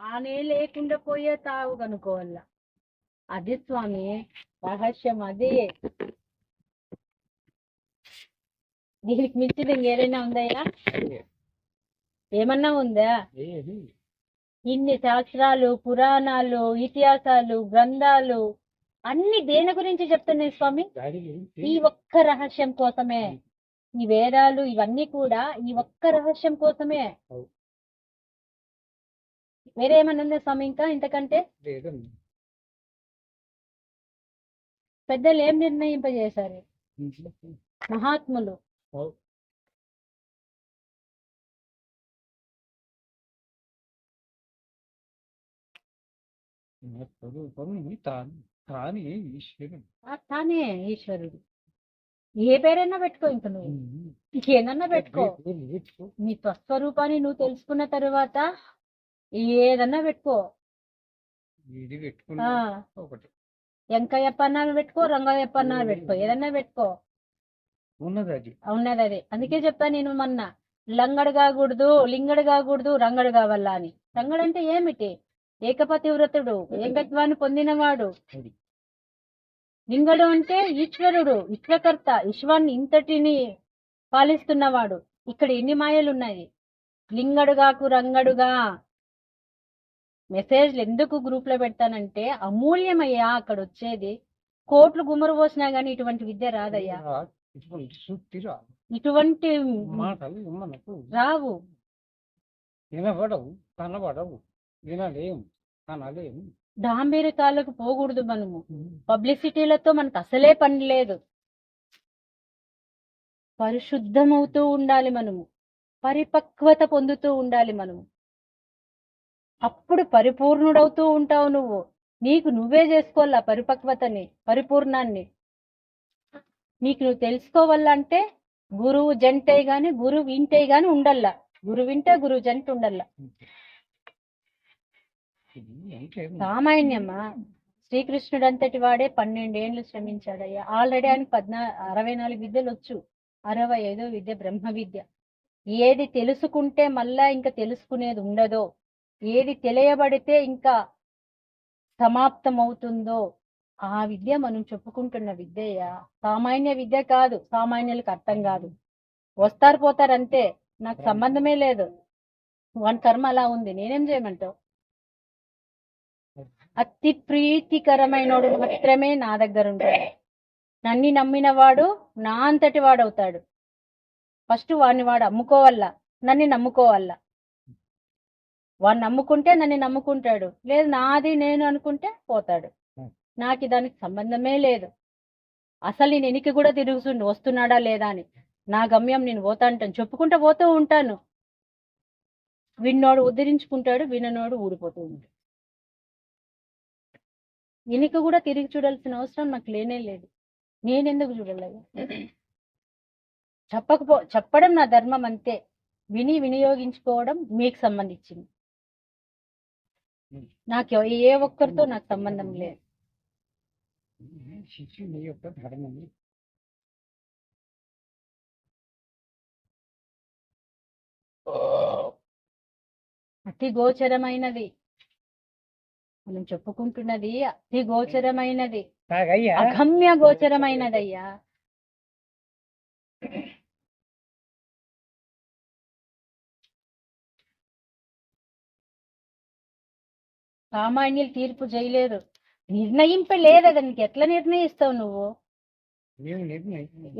తానే లేకుండా పోయే తావు కనుకోవాల అది స్వామి రహస్యం అది. దీనికి మించింది ఇంకేదైనా ఉందయ్యా ఏమన్నా ఉందా? ఇన్ని శాస్త్రాలు పురాణాలు ఇతిహాసాలు గ్రంథాలు అన్ని దేని గురించి చెప్తున్నాయి స్వామి? ఈ ఒక్క రహస్యం కోసమే. ఈ వేదాలు ఇవన్నీ కూడా ఈ ఒక్క రహస్యం కోసమే. వేరే ఏమన్నా ఉందా స్వామి ఇంకా? ఇంతకంటే? పెద్దలు ఏం నిర్ణయింపజేశారు? మహాత్ములు. తాను ఈశ్వరుడు. ఆ తానే ఈశ్వరుడు. ఏ పేరైనా పెట్టుకో ఇంక నువ్వు. ఇంకేదన్నా పెట్టుకో. నీ స్వస్వరూపాన్ని నువ్వు తెలుసుకున్న తర్వాత ఏదన్నా పెట్టుకో. ఇది ఒకటి. వెంకయ్యప్ప అన్నారు పెట్టుకో రంగయ్యప్ప అన్నారు పెట్టుకో ఏదన్నా పెట్టుకో. ఉన్నది అది. ఉన్నది అదే. అందుకే చెప్పా నేను మొన్న లంగడు కాకూడదు లింగడు కాకూడదు రంగడు కావాలా అని. రంగడు అంటే ఏమిటి? ఏకపతి వ్రతుడు ఏకత్వాన్ని పొందినవాడు. లింగడు అంటే ఈశ్వరుడు విశ్వకర్త విశ్వాన్ని ఇంతటిని పాలిస్తున్నవాడు. ఇక్కడ ఎన్ని మాయలు ఉన్నాయి లింగడుగాకు రంగడుగా. మెసేజ్లు ఎందుకు గ్రూప్లో పెడతానంటే అమూల్యమయ్యా అక్కడ వచ్చేది కోట్లు గుమ్మరు పోసినా గానీ ఇటువంటి విద్య రాదయ్యా. ఇటువంటి రావు. వినబడవు కనబడవు వినలేము కనలేము డాంబేరికాలకు పోకూడదు మనము. పబ్లిసిటీలతో మనకు అసలే పని లేదు. పరిశుద్ధమవుతూ ఉండాలి మనము. పరిపక్వత పొందుతూ ఉండాలి మనము. అప్పుడు పరిపూర్ణుడవుతూ ఉంటావు నువ్వు. నీకు నువ్వే చేసుకోవాలా పరిపక్వతని పరిపూర్ణాన్ని? నీకు నువ్వు తెలుసుకోవాలంటే గురువు జంటే గాని గురువు వింటే గాని ఉండల్లా. గురువు వింటే గురువు జంట ఉండల్లా. సామాన్యమ్మా శ్రీకృష్ణుడు అంతటి వాడే పన్నెండేండ్లు శ్రమించాడయ్యా. ఆల్రెడీ ఆయనకి పద్నా అరవై నాలుగు విద్యలు వచ్చు. అరవై ఐదో విద్య బ్రహ్మ విద్య ఏది తెలుసుకుంటే మళ్ళా ఇంకా తెలుసుకునేది ఉండదో ఏది తెలియబడితే ఇంకా సమాప్తం అవుతుందో ఆ విద్య మనం చెప్పుకుంటున్న విద్య సామాన్య విద్య కాదు సామాన్యులకు అర్థం కాదు. వస్తారు పోతారు అంతే. నాకు సంబంధమే లేదు. వాని కర్మ అలా ఉంది. నేనేం చేయమంటావు? అతి ప్రీతికరమైనోడు మాత్రమే నా దగ్గర ఉంటాడు. నన్ను నమ్మిన వాడు నా అంతటి వాడవుతాడు. ఫస్ట్ వాడిని వాడు అమ్ముకోవాలా? నన్ను నమ్ముకోవాలా? వాడిని నమ్ముకుంటే నన్ను నమ్ముకుంటాడు. లేదు నాది నేను అనుకుంటే పోతాడు. నాకు దానికి సంబంధమే లేదు. అసలు నేను ఎనికి కూడా తిరుగుతుండు వస్తున్నాడా లేదా అని. నా గమ్యం నేను పోతా అంటాను. చెప్పుకుంటా పోతూ ఉంటాను. విన్నోడు ఉద్ధరించుకుంటాడు విననోడు ఊడిపోతూ ఉంటాడు. వెనుక కూడా తిరిగి చూడాల్సిన అవసరం నాకు లేనే లేదు. నేనెందుకు చూడలేదు చెప్పకపో చెప్పడం నా ధర్మం అంతే. విని వినియోగించుకోవడం మీకు సంబంధించింది. నాకు ఏ ఒక్కరితో నాకు సంబంధం లేదు. శిష్యుని యొక్క ధర్మం అతి గోచరమైనది. మనం చెప్పుకుంటున్నది అతి గోచరమైనది. అగమ్య గోచరమైనదయ్యా. సామాన్యులు తీర్పు చేయలేరు. నిర్ణయింపలేదు దానికి ఎట్లా నిర్ణయిస్తావు నువ్వు?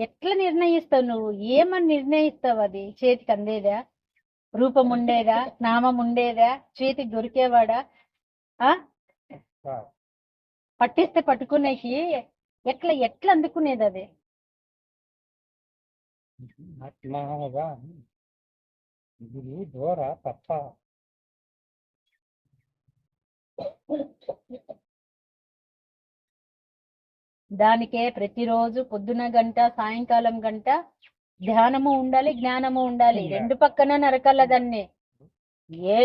ఎట్లా నిర్ణయిస్తావు నువ్వు? ఏమని నిర్ణయిస్తావు అది? చేతికి అందేదా? రూపం ఉండేదా? నామం ఉండేదా? చేతికి దొరికేవాడా? ఆ. పట్టిస్తే పట్టుకునేకి ఎట్లా ఎట్లా అందుకునేది అది? దూర తప్ప దానికే ప్రతిరోజు పొద్దున గంట సాయంకాలం గంట ధ్యానము ఉండాలి జ్ఞానము ఉండాలి. రెండు పక్కన నరకల్ల దాన్ని. ఏ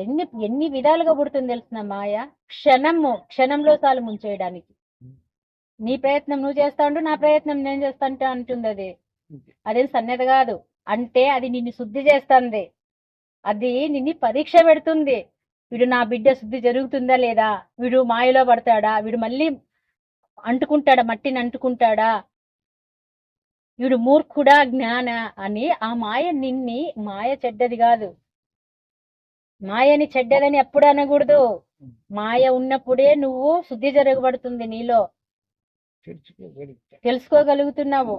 ఎన్ని ఎన్ని విధాలుగా పుడుతుంది తెలిసిన మాయ? క్షణము క్షణంలో చాలు ముంచేయడానికి. నీ ప్రయత్నం నువ్వు చేస్తా ఉండు నా ప్రయత్నం నేను చేస్తా అంటే అంటుంది అది అదేం సన్నది కాదు. అంటే అది నిన్ను శుద్ధి చేస్తుంది. అది నిన్ను పరీక్ష పెడుతుంది. వీడు నా బిడ్డ శుద్ధి జరుగుతుందా లేదా? వీడు మాయలో పడతాడా? వీడు మళ్ళీ అంటుకుంటాడా? మట్టిని అంటుకుంటాడా? వీడు మూర్ఖుడా జ్ఞాన అని ఆ మాయ నిన్ని మాయ చెడ్డది కాదు. మాయని చెడ్డదని ఎప్పుడు అనకూడదు. మాయ ఉన్నప్పుడే నువ్వు శుద్ధి జరగబడుతుంది నీలో. తెలుసుకోగలిగితే తెలుసుకోగలుగుతున్నావు.